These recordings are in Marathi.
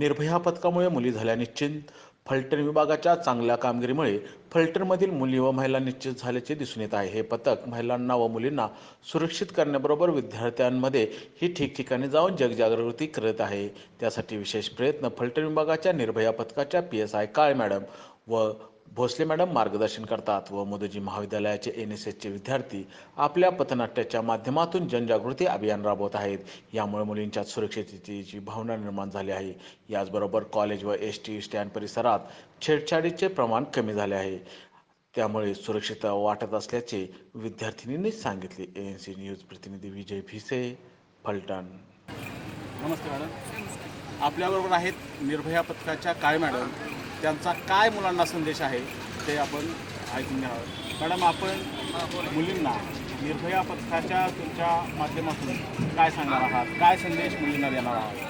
निर्भया पथकामुळे मुली झाल्या निश्चिंत. फलटण विभागाच्या चांगल्या कामगिरीमुळे फलटणमधील मुली व महिला निश्चित झाल्याचे दिसून येत आहे. हे पथक महिलांना व मुलींना सुरक्षित करण्याबरोबर विद्यार्थ्यांमध्ये ही ठिकठिकाणी जाऊन जगजागृती करत आहे. त्यासाठी विशेष प्रयत्न फलटण विभागाच्या निर्भया पथकाच्या P S I Kale madam व भोसले मॅडम मार्गदर्शन करतात व मोदीजी महाविद्यालयाचे एन एस एसचे विद्यार्थी आपल्या पथनाट्याच्या माध्यमातून जनजागृती अभियान राबवत आहेत. यामुळे मुलींच्या सुरक्षिततेची भावना निर्माण झाली आहे याचबरोबर कॉलेज व एस टी स्टँड परिसरात छेडछाडीचे प्रमाण कमी झाले आहे. त्यामुळे सुरक्षितता वाटत असल्याचे विद्यार्थिनींनी सांगितले. एन सी न्यूज प्रतिनिधी विजय भिसे फलटण. नमस्ते मॅडम. आपल्याबरोबर आहेत निर्भया पथकाच्या काय मॅडम? त्यांचा काय मुलांना संदेश आहे ते आपण ऐकून घ्यावं. मॅडम आपण मुलींना निर्भया पथकाच्या तुमच्या माध्यमातून काय सांगणार आहात? काय संदेश मुलींना देणार आहात?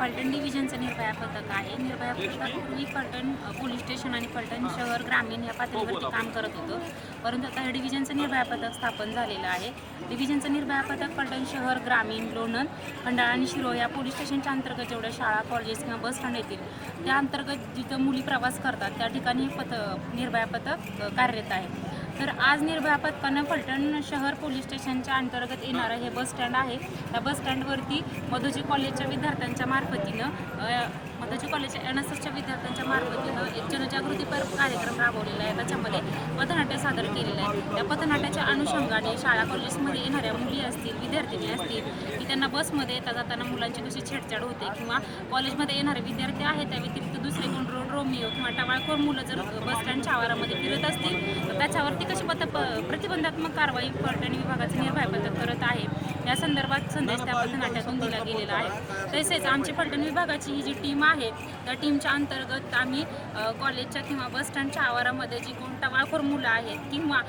फलटण डिव्हिजनचं निर्भया पथक आहे. निर्भया पथक पूर्वी फलटण पोलीस स्टेशन आणि फलटण शहर ग्रामीण या पातळीवरती काम करत होतं. परंतु आता हे डिव्हिजनचं निर्भया पथक स्थापन झालेलं आहे. डिव्हिजनचं निर्भया पथक फलटण शहर ग्रामीण लोणंद खंडाळा आणि शिरो या पोलीस स्टेशनच्या अंतर्गत जेवढ्या शाळा कॉलेजेस किंवा बस स्टँड येतील त्या अंतर्गत जिथं मुली प्रवास करतात त्या ठिकाणी पथ निर्भया पथक कार्यरत आहे. तर आज निर्भया पथकानं फलटण शहर पोलीस स्टेशनच्या अंतर्गत येणारं हे बस स्टँड आहे. त्या बस स्टँडवरती मधुजी कॉलेजच्या विद्यार्थ्यांच्या मार्फतीनं मधुजी कॉलेजच्या एन एस एसच्या विद्यार्थ्यांच्या मार्फतीनं एक जनजागृतीपर कार्यक्रम राबवलेला आहे. त्याच्यामध्ये पथनाट्य सादर केलेलं आहे. त्या पथनाट्याच्या अनुषंगाने शाळा कॉलेजमध्ये येणाऱ्या मुली असतील विद्यार्थिनी असतील की त्यांना बसमध्ये येता जाताना मुलांची कशी छेडछाड होते किंवा कॉलेजमध्ये येणारे विद्यार्थी आहेत त्या व्यतिरिक्त दुसरे कोण रोड रोमिओ किंवा टवाळखोर मुलं जर बस स्टँडच्या आवारामध्ये फिरत असतील तर त्याच्यावरती कशी पथ प्रतिबंधात्मक कारवाई पर्यटन विभागाचे निर्भय पथक करत आहे? या संदर्भात संदेश त्या पथनाट्यातून दिला गेलेला आहे. तसेच आमची फलटण विभागाची ही जी टीम आहे त्या टीमच्या अंतर्गत आम्ही कॉलेजच्या किंवा बस स्टँडच्या आवारामध्ये जी कोण टवाळखोर मुलं आहेत किंवा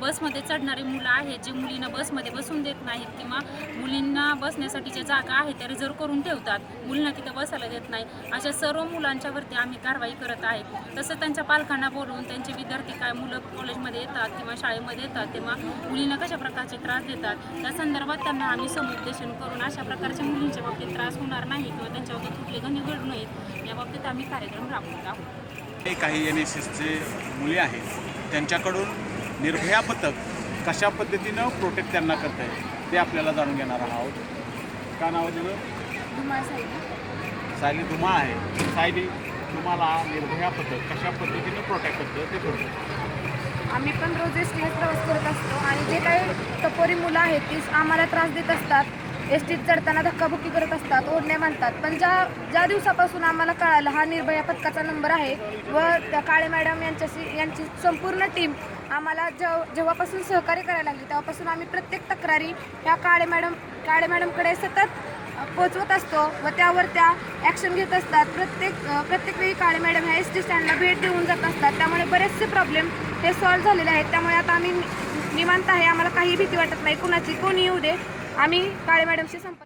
बसमध्ये चढणारी मुलं आहेत जे मुलींना बसमध्ये बसून देत नाहीत किंवा मुलींना बसण्यासाठी ज्या जागा आहेत त्या रिझर्व करून ठेवतात मुलींना तिथं बसायला देत नाही. अशा सर्व मुलांच्यावरती आम्ही कारवाई करत आहे. तसं त्यांच्या पालकांना बोलवून त्यांचे विद्यार्थी काय मुलं कॉलेजमध्ये येतात किंवा शाळेमध्ये येतात तेव्हा मुलींना कशा प्रकारचे त्रास देतात त्या संदर्भात त्यांना आम्ही समुपदेशन करून अशा प्रकारच्या मुलींच्या बाबतीत त्रास होणार नाही किंवा त्यांच्या बाबतीत कुठले गुन्हे घडू नयेत या बाबतीत आम्ही कार्यक्रम राबवत आहोत. हे काही एन एस एसचे मुली आहेत त्यांच्याकडून निर्भया पथक कशा पद्धतीनं प्रोटेक्ट त्यांना करत आहे ते आपल्याला जाणून घेणार आहोत. का नाव आहे तुझं? धुमाळ साहेब सायली धुमाळ आहे. सायली तुम्हाला निर्भया पथक कशा पद्धतीनं प्रोटेक्ट करतं ते थोडं आम्ही पण रोज एस टीनेच प्रवास करत असतो आणि जे काही टपोरी मुलं आहेत ती आम्हाला त्रास देत असतात. एस टीत चढताना धक्काबुक्की करत असतात ओढण्या मानतात पण ज्या ज्या दिवसापासून आम्हाला कळालं हा निर्भया पथकाचा नंबर आहे व त्या काळे मॅडम यांच्याशी यांची संपूर्ण टीम आम्हाला जेव जेव्हापासून सहकार्य करायला लागली तेव्हापासून आम्ही प्रत्येक तक्रारी ह्या काळे मॅडम काळे मॅडमकडे सतत पोचवत असतो व त्यावर त्या ॲक्शन घेत असतात. प्रत्येक प्रत्येक वेळी काळे मॅडम ह्या एस टी स्टँडला भेट देऊन जात असतात. त्यामुळे बरेचसे प्रॉब्लेम हे सॉल्व्ह झालेले आहेत. त्यामुळे आता आम्ही निवांत आहे. आम्हाला काही भीती वाटत नाही. कुणाची? कोणी येऊ दे. आम्ही काळे मॅडमशी संपर्क